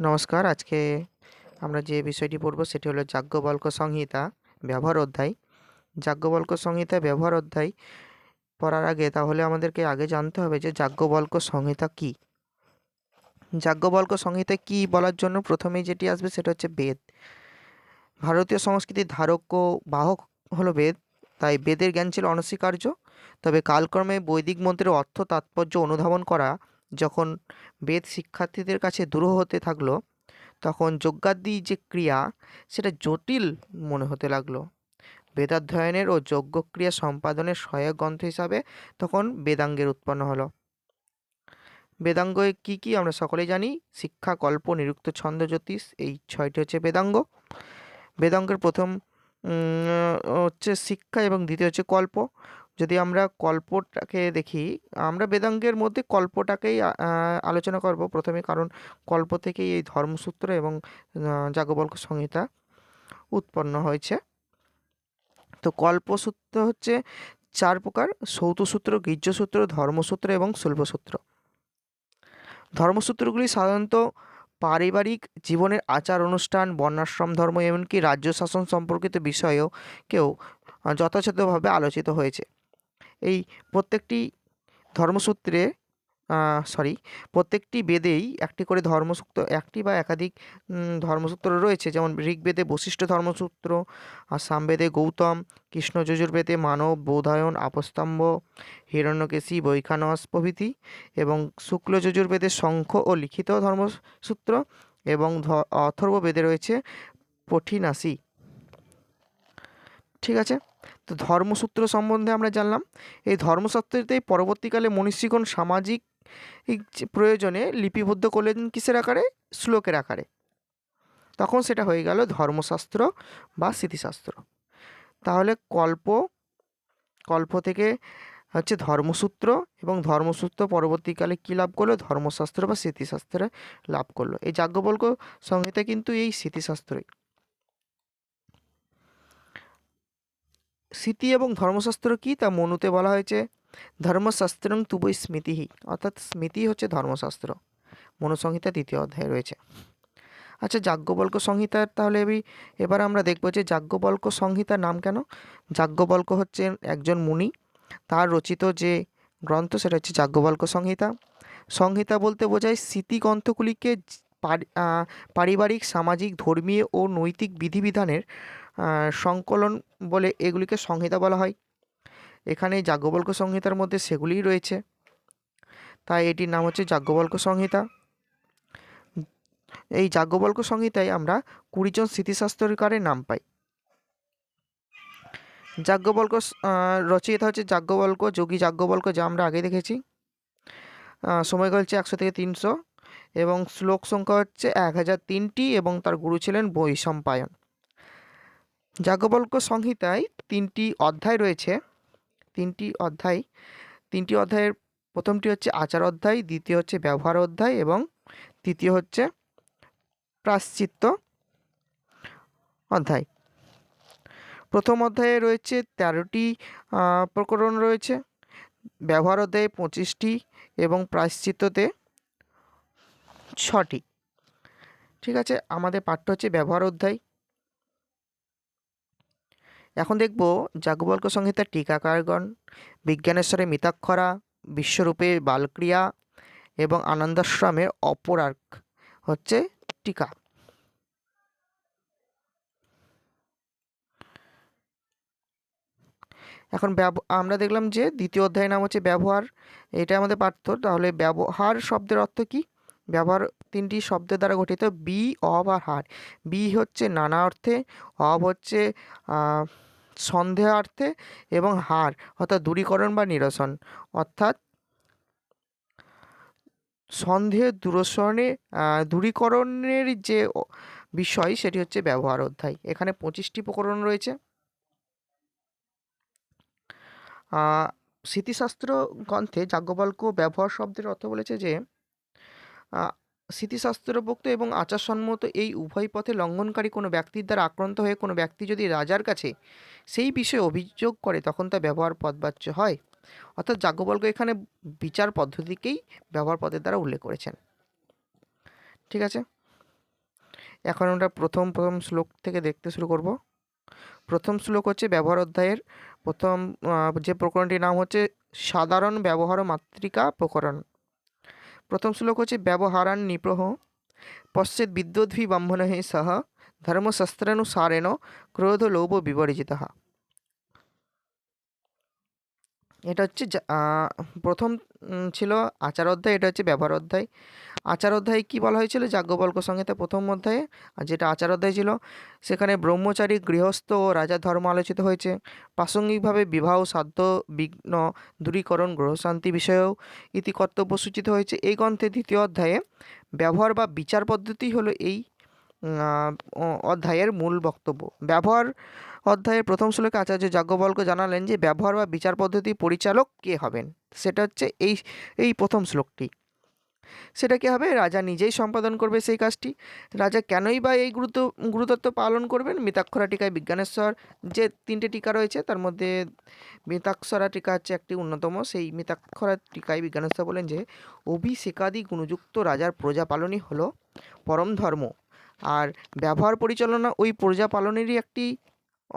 নমস্কার। আজকে আমরা যে বিষয়টি পড়ব সেটি হলো যাজ্ঞবল্ক সংহিতা ব্যবহার অধ্যায়। যাজ্ঞবল্ক সংহিতা ব্যবহার অধ্যায় পড়ার আগে তাহলে আমাদেরকে আগে জানতে হবে যে যাজ্ঞবল্ক্য সংহিতা কী। যাজ্ঞবল্ক সংহিতা কী বলার জন্য প্রথমেই যেটি আসবে সেটা হচ্ছে বেদ। ভারতীয় সংস্কৃতির ধারক ও বাহক হলো বেদ। তাই বেদের জ্ঞান ছিল অনস্বীকার্য। তবে কালক্রমে বৈদিক মন্ত্রের অর্থ তাৎপর্য অনুধাবন করা যখন বেদ শিক্ষার্থীদের কাছে দূর হতে থাকল, তখন যজ্ঞাদি যে ক্রিয়া, সেটা জটিল মনে হতে লাগল। বেদাধ্যয়নের ও যজ্ঞক্রিয়া সম্পাদনের সহায়ক গ্রন্থ হিসাবে তখন বেদাঙ্গের উৎপন্ন হলো। বেদাঙ্গ কি কি আমরা সকলেই জানি? শিক্ষা, কল্প, নিরুক্ত ছন্দ, জ্যোতিষ, এই ছয়টি হচ্ছে বেদাঙ্গ। বেদাঙ্গের প্রথম হচ্ছে শিক্ষা এবং দ্বিতীয় হচ্ছে কল্প। যদি আমরা কল্পটাকে দেখি, আমরা বেদাঙ্গের মধ্যে কল্পটাকেই আলোচনা করব। প্রথমে কারণ কল্প থেকেই এই ধর্মসূত্র এবং যাজ্ঞবল্ক্য সংহিতা উৎপন্ন হয়েছে। তো কল্পসূত্র হচ্ছে চার প্রকার, সৌতসূত্র গীর্যসূত্র ধর্মসূত্র এবং শুল্বসূত্র ধর্মসূত্রগুলি সাধারণত পারিবারিক জীবনের আচার, অনুষ্ঠান, বর্ণাশ্রম, ধর্ম, এমনকি রাজ্য শাসন সম্পর্কিত বিষয়েও কেউ যথাযথভাবে আলোচিত হয়েছে। এই প্রত্যেকটি ধর্মসূত্রে সরি প্রত্যেকটি বেদেই একটি করে ধর্মসূত্র একটি বা একাধিক ধর্মসূত্র রয়েছে। যেমন ঋগ্বেদে বশিষ্ঠ ধর্মসূত্র আর সামবেদে গৌতম, কৃষ্ণ যজুর্বেদে মানব, বোধায়ন, আপস্তম্ভ, হিরণ্যকেশী বৈখানস প্রভৃতি এবং শুক্ল যজুর্বেদে শঙ্খ ও লিখিত ধর্মসূত্র এবং অথর্ববেদে রয়েছে পঠিনাসি। ঠিক আছে? তো ধর্মসূত্র সম্বন্ধে আমরা জানলাম। এই ধর্মসূত্রতেই পরবর্তীকালে মনীষীগণ সামাজিক প্রয়োজনে লিপিবদ্ধ করলেন কিসের আকারে? শ্লোকের আকারে। তখন সেটা হয়ে গেল ধর্মশাস্ত্র বা স্মৃতিশাস্ত্র। তাহলে কল্প কল্প থেকে হচ্ছে ধর্মসূত্র এবং ধর্মসূত্র পরবর্তীকালে কী লাভ করল? ধর্মশাস্ত্র বা স্মৃতিশাস্ত্রে লাভ করল। এই যাজ্ঞবল্ক সংহিতা কিন্তু এই স্মৃতিশাস্ত্রই। স্মৃতি এবং ধর্মশাস্ত্র কি? তা মনুতে বলা হয়েছে, ধর্মশাস্ত্রং তুবই স্মৃতি অর্থাৎ স্মৃতি হচ্ছে ধর্মশাস্ত্র। মনুসংহিতা দ্বিতীয় অধ্যায়ে রয়েছে। আচ্ছা যাজ্ঞবল্ক সংহিতার তাহলে এবার আমরা দেখব যে যাজ্ঞবল্ক্য সংহিতার নাম কেন? যাজ্ঞবল্ক হচ্ছে একজন মুনি, তার রচিত যে গ্রন্থ সেটা হচ্ছে যাজ্ঞবল্ক সংহিতা। সংহিতা বলতে বোঝায় স্মৃতি গ্রন্থগুলিকে পারিবারিক, সামাজিক, ধর্মীয় ও নৈতিক বিধিবিধানের সংকলন বলে এগুলিকে সংহিতা বলা হয়। এখানে যাজ্ঞবল্ক সংহিতার মধ্যে সেগুলিই রয়েছে। তাই এটির নাম হচ্ছে যাজ্ঞবল্ক সংহিতা। এই যাজ্ঞবল্ক সংহিতায় আমরা কুড়িজন স্মৃতিশাস্ত্রকারের নাম পাই। যাজ্ঞবল্ক রচয়িতা হচ্ছে যাজ্ঞবল্ক যোগী যাজ্ঞবল্ক যা আমরা আগে দেখেছি। সময়কাল হচ্ছে একশো থেকে তিনশো এবং শ্লোক সংখ্যা হচ্ছে এক হাজার তিনটি এবং তার গুরু ছিলেন বৈশম্পায়ন। যাজ্ঞবল্ক্য সংহিতায় তিনটি অধ্যায় রয়েছে। তিনটি অধ্যায়। তিনটি অধ্যায়ের প্রথমটি হচ্ছে আচার অধ্যায়, দ্বিতীয় হচ্ছে ব্যবহার অধ্যায় এবং তৃতীয় হচ্ছে প্রাশ্চিত্য অধ্যায়। প্রথম অধ্যায়ে রয়েছে তেরোটি প্রকরণ রয়েছে। ব্যবহার অধ্যায়ে পঁচিশটি এবং প্রায়শ্চিত্ততে ছটি। ঠিক আছে? আমাদের পাঠ্য হচ্ছে ব্যবহার অধ্যায়। এখন দেখব যাজ্ঞবল্ক্য সংহিতার টিকাকারগণ, বিজ্ঞানেশ্বরে মিতাক্ষরা, বিশ্বরূপে বালক্রিয়া এবং আনন্দাশ্রমের অপরার্ক হচ্ছে টিকা। এখন আমরা দেখলাম যে দ্বিতীয় অধ্যায়ের নাম হচ্ছে ব্যবহার, এটা আমাদের পাঠ্য। তাহলে ব্যবহার শব্দের অর্থ কি? ব্যবহার তিনটি শব্দের দ্বারা গঠিত, বি, অব আর হার। বি হচ্ছে নানা অর্থে, অব হচ্ছে সন্দেহার্থে এবং হার অর্থাৎ দূরীকরণ বা নিরসন। অর্থাৎ সন্দেহ দূরসরণে দূরীকরণের যে বিষয় সেটি হচ্ছে ব্যবহার অধ্যায়। এখানে পঁচিশটি প্রকরণ রয়েছে। স্মৃতিশাস্ত্র গ্রন্থে যাজ্ঞবল্ক্য ব্যবহার শব্দের অর্থ বলেছে যে আহ, স্মৃতিশাস্ত্রভুক্ত এবং আচারসম্মত এই উভয় পথে লঙ্ঘনকারী কোনো ব্যক্তির দ্বারা আক্রান্ত হয়ে কোনো ব্যক্তি যদি রাজার কাছে সেই বিষয়ে অভিযোগ করে তখন তা ব্যবহার পদবাচ্য হয়। অর্থাৎ যাজ্ঞবল্ক্য এখানে বিচার পদ্ধতিকেই ব্যবহার পদের দ্বারা উল্লেখ করেছেন। ঠিক আছে? এখন আমরা প্রথম প্রথম শ্লোক থেকে দেখতে শুরু করব। প্রথম শ্লোক হচ্ছে ব্যবহার অধ্যায়ের প্রথম যে প্রকরণটির নাম হচ্ছে সাধারণ ব্যবহার মাতৃকা প্রকরণ। প্রথম শ্লোক হচ্ছে ব্যবহারান নিপ্রহ পশ্চিৎ ব্রাহ্মণ হে সহ ধর্মশাস্ত্রানুসারেণ ক্রোধ লোভ বিবর্জিত। এটা হচ্ছে প্রথম ছিল আচার অধ্যায়, এটা হচ্ছে ব্যবহার অধ্যায়। আচার অধ্যায়ে কী বলা হয়েছিল? যাজ্ঞবল্ক সংহিতা প্রথম অধ্যায়ে। আর যেটা আচার অধ্যায় ছিল, সেখানে ব্রহ্মচারী গৃহস্থ ও রাজা ধর্ম আলোচিত হয়েছে। প্রাসঙ্গিকভাবে বিবাহ, সাধ্য, বিঘ্ন, দূরীকরণ, গ্রহশান্তি বিষয়েও ইতি কর্তব্য সূচিত হয়েছে। এই গ্রন্থে দ্বিতীয় অধ্যায়ে ব্যবহার বা বিচার পদ্ধতি হলো এই। অধ্যায়ের মূল বক্তব্য। ব্যবহার অধ্যায়ের প্রথম শ্লোকে আচার্য যাজ্ঞবল্ক জানালেন যে, ব্যবহার বা বিচার পদ্ধতি পরিচালক কে হবেন? সেটা হচ্ছে এই এই প্রথম শ্লোকটি। সেটা কী হবে? রাজা নিজেই সম্পাদন করবে সেই কাজটি। রাজা কেনই বা এই গুরুত্ব গুরুতত্ব পালন করবেন? মিতাক্ষরা টিকায় বিজ্ঞানেশ্বর যে তিনটে টিকা রয়েছে, তার মধ্যে মিতাক্ষরা টিকা হচ্ছে একটি অন্যতম। সেই মিতাক্ষরা টিকায় বিজ্ঞানেশ্বর বলেন যে, অভিষেকাদি গুণযুক্ত রাজার প্রজা পালনই হলো পরম ধর্ম। আর ব্যবহার পরিচালনা ওই প্রজা পালনেরই একটি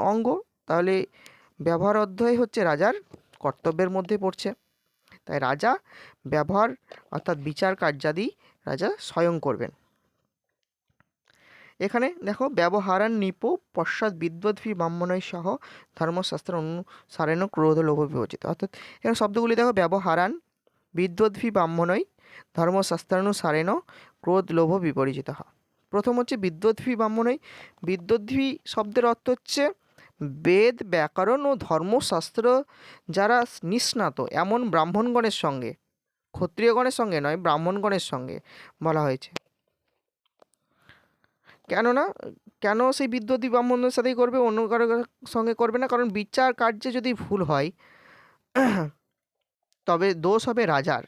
অঙ্গ। তাহলে ব্যবহার অধ্যায় হচ্ছে রাজার কর্তব্যের মধ্যে পড়ছে। তাই রাজা ব্যবহার অর্থাৎ বিচার কার্যাদি রাজা স্বয়ং করবেন। এখানে দেখো, ব্যবহারান নিপ পশ্চাৎ বিদ্বদ্ভি ব্রাহ্মণই সহ ধর্মশাস্ত্র অনুসারেণ ক্রোধ লোভ বিবচিত অর্থাৎ এখানে শব্দগুলি দেখো, ব্যবহারান বিদ্বদ্ভি ব্রাহ্মণই ধর্মশাস্ত্রানুসারেণ ক্রোধ লোভ বিপরিচিত প্রথম হচ্ছে বিদ্বদ্ভি ব্রাহ্মণই বিদ্বদ্ভি শব্দের অর্থ হচ্ছে বেদ, ব্যাকরণ ও ধর্মশাস্ত্র যারা নিষ্ণাত, এমন ব্রাহ্মণগণের সঙ্গে, ক্ষত্রিয়গণের সঙ্গে নয়, ব্রাহ্মণগণের সঙ্গে বলা হয়েছে। কেননা, কেন সেই বিদ্যুৎ ব্রাহ্মণদের সাথেই করবে, অন্য কারও সঙ্গে করবে না, কারণ বিচার কার্যে যদি ভুল হয়, তবে দোষ হবে রাজার।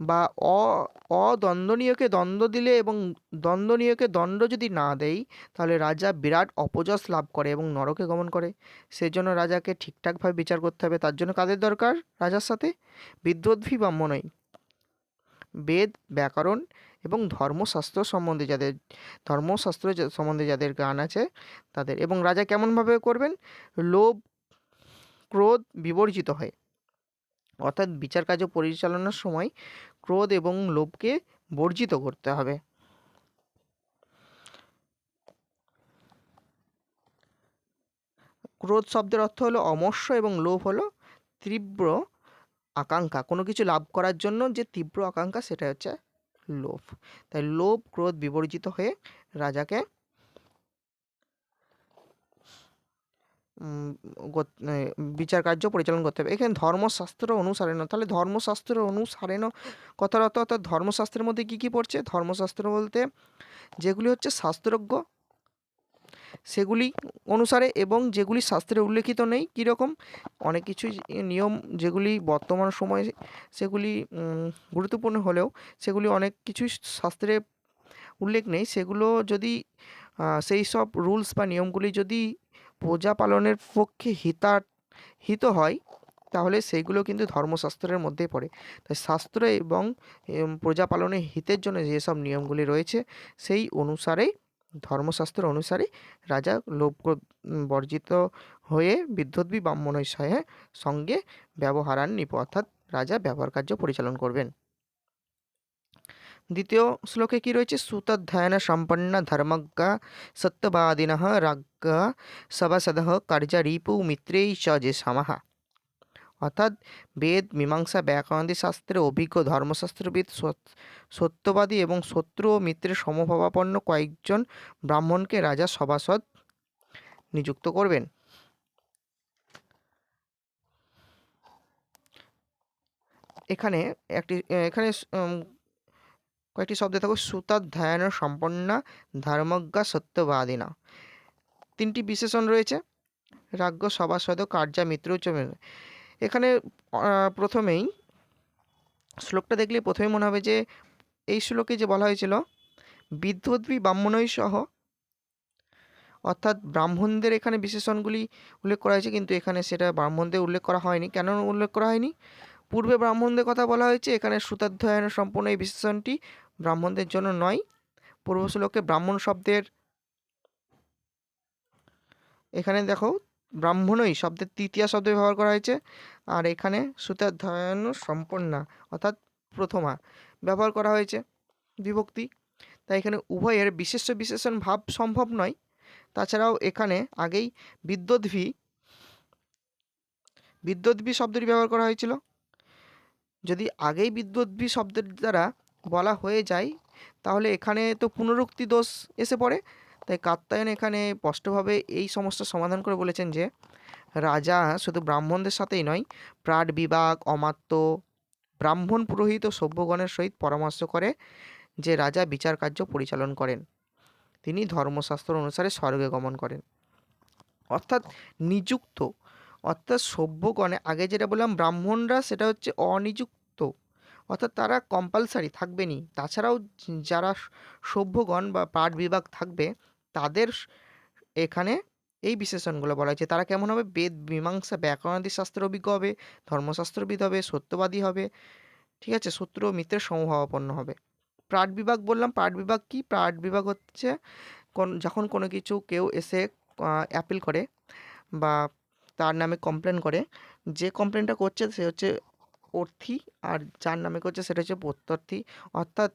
বা অ, অদ্বন্দ্বনীয়কে দ্বন্দ্ব দিলে এবং দ্বন্দ্বনীয়কে দণ্ড যদি না দেয় তাহলে রাজা বিরাট অপযশ লাভ করে এবং নরকে গমন করে। সেজন্য রাজাকে ঠিকঠাকভাবে বিচার করতে হবে। তার জন্য কাদের দরকার? রাজার সাথে? বিদ্বদ্ভী ব্রাহ্মণই বেদ, ব্যাকরণ এবং ধর্মশাস্ত্র সম্বন্ধে যাদের, ধর্মশাস্ত্র সম্বন্ধে যাদের জ্ঞান আছে তাদের। এবং রাজা কেমনভাবে করবেন? লোভ, ক্রোধ বিবর্জিত হয়। অর্থাৎ বিচার কার্য পরিচালনার সময় ক্রোধ এবং লোভকে বর্জিত করতে হবে। ক্রোধ শব্দের অর্থ হলো অমর্ষ এবং লোভ হলো তীব্র আকাঙ্ক্ষা। কোনো কিছু লাভ করার জন্য যে তীব্র আকাঙ্ক্ষা সেটা হচ্ছে লোভ। তাই লোভ, ক্রোধ বিবর্জিত হয়ে রাজাকে বিচার কার্য পরিচালনা করতে হবে। এখানে ধর্মশাস্ত্র অনুসারে অনুসারেণ তাহলে ধর্মশাস্ত্র অনুসারেণ কথার অর্থ, অর্থাৎ ধর্মশাস্ত্রের মধ্যে কী কী পড়ছে? ধর্মশাস্ত্র বলতে যেগুলি হচ্ছে শাস্ত্রজ্ঞ, সেগুলি অনুসারে এবং যেগুলি শাস্ত্রে উল্লেখিত নেই, কীরকম? অনেক কিছুই নিয়ম যেগুলি বর্তমান সময়ে সেগুলি গুরুত্বপূর্ণ হলেও সেগুলি অনেক কিছুই শাস্ত্রে উল্লেখ নেই। সেগুলো যদি সেই সব রুলস বা নিয়মগুলি যদি প্রজা পালনের পক্ষে হিতা, হিত হয়, তাহলে সেইগুলো কিন্তু ধর্মশাস্ত্রের মধ্যেই পড়ে। তাই শাস্ত্র এবং প্রজা পালনের হিতের জন্য যেসব নিয়মগুলি রয়েছে, সেই অনুসারেই ধর্মশাস্ত্র অনুসারে রাজা লোভ বর্জিত হয়ে বিদ্যুৎবি ব্রাহ্মণ সঙ্গে ব্যবহারান নিপ অর্থাৎ রাজা ব্যবহার কার্য পরিচালন করবেন। দ্বিতীয় শ্লোকে কি রয়েছে সুতধ্যায়ন সম্পন্ন ধর্মজ্ঞা সত্যবাদিন রাজ্ঞ সভাসদ কার্যরিপু মিত্রেই চ যে সমাহা অর্থাৎ বেদ মীমাংসা ব্যাকরণাদি শাস্ত্রে অভিজ্ঞ ধর্মশাস্ত্রবিদ সত্যবাদী এবং শত্রু ও মিত্রের সমভাবাপন্ন কয়েকজন ব্রাহ্মণকে রাজা সভাসদ নিযুক্ত করবেন। এখানে একটি, এখানে কয়েকটি শব্দ থাকবে সুতাধ্যায়ন সম্পন্ন, ধর্মজ্ঞা, সত্যবাদিনা। তিনটি বিশেষণ রয়েছে। রাজ্ঞ, সভাসদ, কার্যা, মিত্র এখানে প্রথমেই শ্লোকটা দেখলে প্রথমেই মনে হবে যে, এই শ্লোকে যে বলা হয়েছিল বিদ্যুৎবি ব্রাহ্মণই সহ, অর্থাৎ ব্রাহ্মণদের এখানে বিশেষণগুলি উল্লেখ করা হয়েছে, কিন্তু এখানে সেটা ব্রাহ্মণদের উল্লেখ করা হয়নি। কেন উল্লেখ করা হয়নি? পূর্বে ব্রাহ্মণদের কথা বলা হয়েছে, এখানে সুতাধ্যায়ন সম্পূর্ণ এই বিশেষণটি ব্রাহ্মণদের জন্য নয় পূর্ব ব্রাহ্মণ শব্দের এখানে দেখো, ব্রাহ্মণই শব্দের তৃতীয় শব্দ ব্যবহার করা হয়েছে, আর এখানে সুতাধ্যায়ন সম্পন্না, অর্থাৎ প্রথমা, ব্যবহার করা হয়েছে বিভক্তি। তাই এখানে উভয়ের বিশেষ্য বিশেষণ ভাব সম্ভব নয়। তাছাড়াও এখানে আগেই বিদ্যুদ্ভি বিদ্যুদ্ভি শব্দটি ব্যবহার করা হয়েছিল। যদি আগেই বিদ্যুদ্ভি শব্দের দ্বারা বলা হয়ে যায়, তাহলে এখানে তো পুনরুক্তি দোষ এসে পড়ে। তাই কাত্তায়ন এখানে স্পষ্টভাবে এই সমস্যার সমাধান করে বলেছেন যে, রাজা শুধু ব্রাহ্মণদের সাথেই নয়, প্রাট বিভাগ, অমাত্য, ব্রাহ্মণ পুরোহিত ও সভ্যগণের সহিত পরামর্শ করে যে রাজা বিচার কার্য পরিচালন করেন। তিনি ধর্মশাস্ত্র অনুসারে স্বর্গে গমন করেন। অর্থাৎ নিযুক্ত, অর্থাৎ সভ্যগণে, আগে যেটা বললাম ব্রাহ্মণরা সেটা হচ্ছে অনিযুক্ত অর্থাৎ তারা কম্পালসারি থাকবেনই। তাছাড়াও যারা সভ্যগণ বা পাঠ বিভাগ থাকবে, তাদের এখানে এই বিশেষণগুলো বলা হয়েছে। তারা কেমন হবে? বেদ, মীমাংসা, ব্যাকরণাদি শাস্ত্রের অভিজ্ঞ হবে, ধর্মশাস্ত্রবিদ হবে, সত্যবাদী হবে, ঠিক আছে? শত্রু ও মিত্রের সমভাবাপন্ন হবে। প্রাট বিভাগ বললাম প্রাট বিভাগ কি? প্রাট বিভাগ হচ্ছে কোন, যখন কোনো কিছু কেউ এসে অ্যাপিল করে বা তার নামে কমপ্লেন করে, যে কমপ্লেনটা করছে, সে হচ্ছে অর্থী আর যার নামে করছে সেটা হচ্ছে প্রত্যর্থী। অর্থাৎ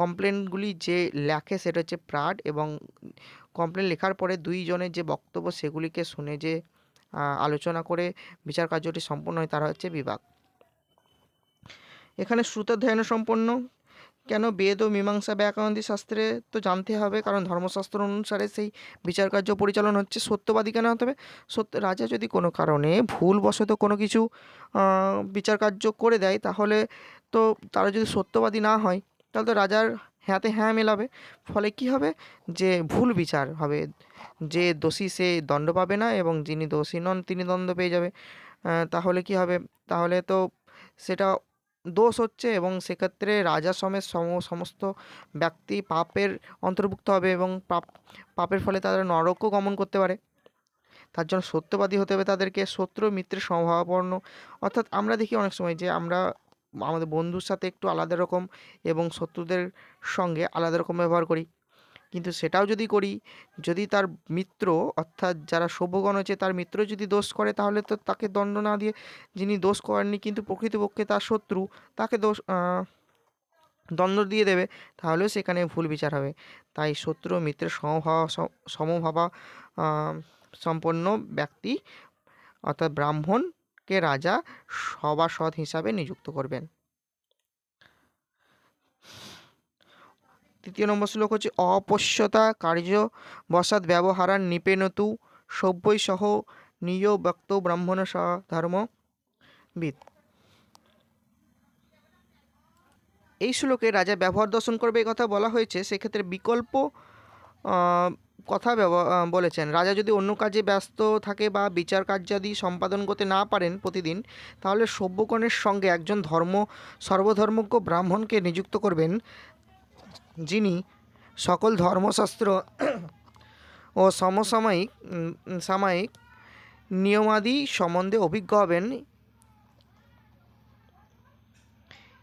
কমপ্লেনগুলি যে লেখে সেটা হচ্ছে প্রাড এবং কমপ্লেন লেখার পরে দুইজনের যে বক্তব্য সেগুলিকে শুনে যে আলোচনা করে বিচার কার্যটি সম্পন্ন হয় তারা হচ্ছে বিভাগ। এখানে শ্রুতাধ্যায়ন সম্পন্ন। কেন বেদ ও মীমাংসা ব্যাকরণী শাস্ত্রে তো জানতে হবে, কারণ ধর্মশাস্ত্র অনুসারে সেই বিচার কার্য পরিচালন হচ্ছে সত্যবাদী কেন হতে হবে? সত্য, রাজা যদি কোনো কারণে ভুলবশত কোনো কিছু বিচার কার্য করে দেয়, তাহলে তো তারা যদি সত্যবাদী না হয়, তাহলে তো রাজার হ্যাঁতে হ্যাঁ মেলাবে। ফলে কি হবে? যে ভুল বিচার হবে। যে দোষী সে দণ্ড পাবে না এবং যিনি দোষী নন, তিনি দণ্ড পেয়ে যাবে। তাহলে কি হবে? তাহলে তো সেটা দোষ হচ্ছে এবং সেক্ষেত্রে রাজা সমেত সম, সমস্ত ব্যক্তি পাপের অন্তর্ভুক্ত হবে এবং পাপ, পাপের ফলে তারা নরকও গমন করতে পারে। তার জন্য সত্যবাদী হতে হবে তাদেরকে। শত্রু মিত্রের সম্ভাবাপন্ন অর্থাৎ আমরা দেখি অনেক সময় যে আমরা আমাদের বন্ধুর সাথে একটু আলাদা রকম এবং শত্রুদের সঙ্গে আলাদা রকম ব্যবহার করি। কিন্তু সেটাও যদি করি, যদি তার মিত্র অর্থাৎ যারা সভ্যগণ আছে তার মিত্র যদি দোষ করে তাহলে তো তাকে দণ্ড না দিয়ে যিনি দোষ করেননি কিন্তু প্রকৃতপক্ষে তার শত্রু তাকে দোষ দণ্ড দিয়ে দেবে, তাহলেও সেখানে ভুল বিচার হবে। তাই শত্রু মিত্রের সমভাবা সমভাবা সম্পন্ন ব্যক্তি অর্থাৎ ব্রাহ্মণকে রাজা সভাসদ হিসাবে নিযুক্ত করবেন। তৃতীয় নম্বর শ্লোক হচ্ছে, অপশ্যতা কার্য বসাদ ব্যবহারান নিপেনতু সভ্যই সহ নিয় ব্যক্ত ব্রাহ্মণ ধর্মবিদ এই শ্লোকে রাজা ব্যবহার দর্শন করবে এই কথা বলা হয়েছে, সেক্ষেত্রে বিকল্প কথা বলেছেন। রাজা যদি অন্য কাজে ব্যস্ত থাকে বা বিচার কার্যাদি সম্পাদন করতে না পারেন প্রতিদিন, তাহলে সভ্যগণের সঙ্গে একজন ধর্ম, সর্বধর্মজ্ঞ ব্রাহ্মণকে নিযুক্ত করবেন যিনি সকল ধর্মশাস্ত্র ও সমসাময়িক সাময়িক নিয়মাদি সম্বন্ধে অভিজ্ঞ হবেন।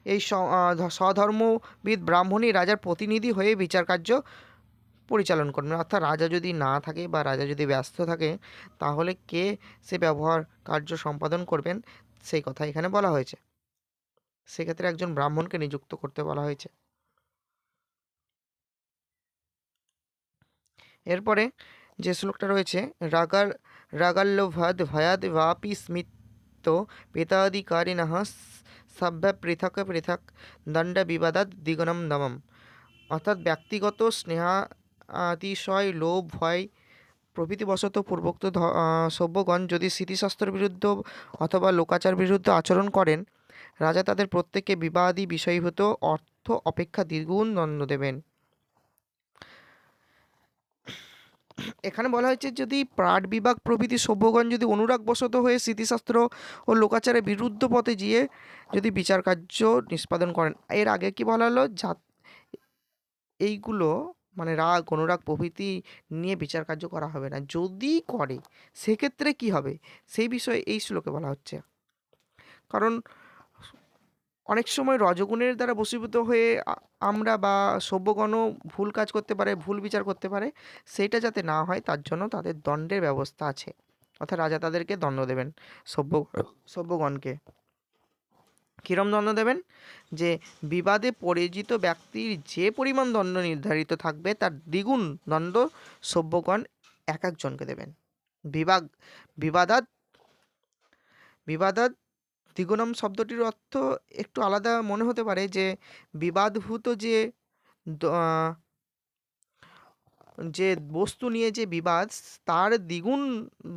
এই স্বধর্মবিদ ব্রাহ্মণই রাজার প্রতিনিধি হয়ে বিচার কার্য পরিচালন করবেন। অর্থাৎ রাজা যদি না থাকে বা রাজা যদি ব্যস্ত থাকে, তাহলে কে সে ব্যবহার কার্য সম্পাদন করবেন? সেই কথা এখানে বলা হয়েছে। সেক্ষেত্রে একজন ব্রাহ্মণকে নিযুক্ত করতে বলা হয়েছে। এরপরে যে শ্লোকটা রয়েছে, রাগার, রাগাল্লোভাদ ভয়াদ বাপি স্মিত পেতাধিকারিণঃ সভ্য পৃথক পৃথক দণ্ড বিবাদাত দ্বিগুণম দমম। অর্থাৎ ব্যক্তিগত স্নেহাতিশয়, লোভ, ভয় প্রভৃতিবশত পূর্বোক্ত সভ্যগণ যদি স্মৃতিশাস্ত্রের বিরুদ্ধ অথবা লোকাচার বিরুদ্ধ আচরণ করেন, রাজা তাদের প্রত্যেককে বিবাদী বিষয়ীভূত অর্থ অপেক্ষা দ্বিগুণ দণ্ড দেবেন। এখানে বলা হয়েছে যদি প্রাট বিভাগ প্রভৃতি সভ্যগণ যদি অনুরাগবশত হয়ে স্মৃতিশাস্ত্র ও লোকাচারের বিরুদ্ধ পথে গিয়ে যদি বিচার কার্য নিষ্পাদন করেন, এর আগে কি বলা হলো? যা এইগুলো মানে রাগ, অনুরাগ প্রভৃতি নিয়ে বিচার কার্য করা হবে না। যদি করে, সেক্ষেত্রে কি হবে? সেই বিষয়ে এই শ্লোকে বলা হচ্ছে। কারণ অনেক সময় রজগুণের দ্বারা বশীভূত হয়ে আমরা বা সভ্যগণও ভুল কাজ করতে পারে, ভুল বিচার করতে পারে সেইটা যাতে না হয় তার জন্য তাদের দণ্ডের ব্যবস্থা আছে। অর্থাৎ রাজা তাদেরকে দণ্ড দেবেন, সভ্য, সভ্যগণকে। কীরম দণ্ড দেবেন? যে বিবাদে পরিচিত ব্যক্তির যে পরিমাণ দণ্ড নির্ধারিত থাকবে, তার দ্বিগুণ দণ্ড সভ্যগণ এক একজনকে দেবেন। বিবাদ বিবাদাত বিবাদাত দ্বিগুণম শব্দটির অর্থ একটু আলাদা মনে হতে পারে যে বিবাদভূত যে যে বস্তু নিয়ে যে বিবাদ, তার দ্বিগুণ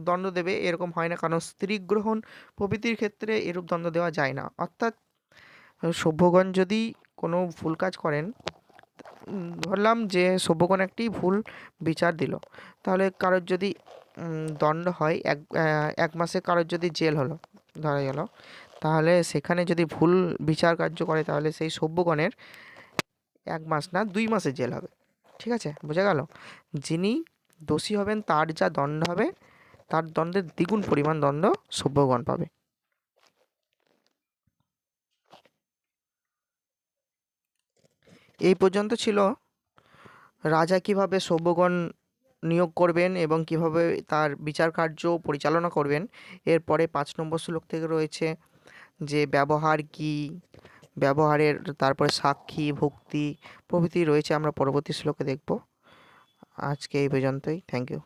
দণ্ড দেবে এরকম হয় না। কারণ স্ত্রী গ্রহণ প্রভৃতির ক্ষেত্রে এরূপ দণ্ড দেওয়া যায় না। অর্থাৎ, সভ্যগণ যদি কোনো ভুল কাজ করেন, ধরলাম যে সভ্যগণ একটি ভুল বিচার দিল, তাহলে কারোর যদি দণ্ড হয়, এক এক মাসে কারোর যদি জেল হলো, ধরা গেল তাহলে সেখানে যদি ভুল বিচার কার্য করে, তাহলে সেই সভ্যগণের এক মাস না, দুই মাসের জেল হবে। ঠিক আছে? বোঝা গেল? যিনি দোষী হবেন, তার যা দণ্ড হবে, তার দণ্ডের দ্বিগুণ পরিমাণ দণ্ড সভ্যগণ পাবে। এই পর্যন্ত ছিল রাজা কীভাবে সভ্যগণ নিয়োগ করবেন এবং কীভাবে তার বিচার কার্য পরিচালনা করবেন। এরপরে পাঁচ নম্বর শ্লোক থেকে রয়েছে যে ব্যবহার কি? ব্যবহারের তারপরে সাক্ষী, ভক্তি প্রভৃতি রয়েছে, আমরা পরবর্তী শ্লোকে দেখব। আজকে এই পর্যন্তই। Thank you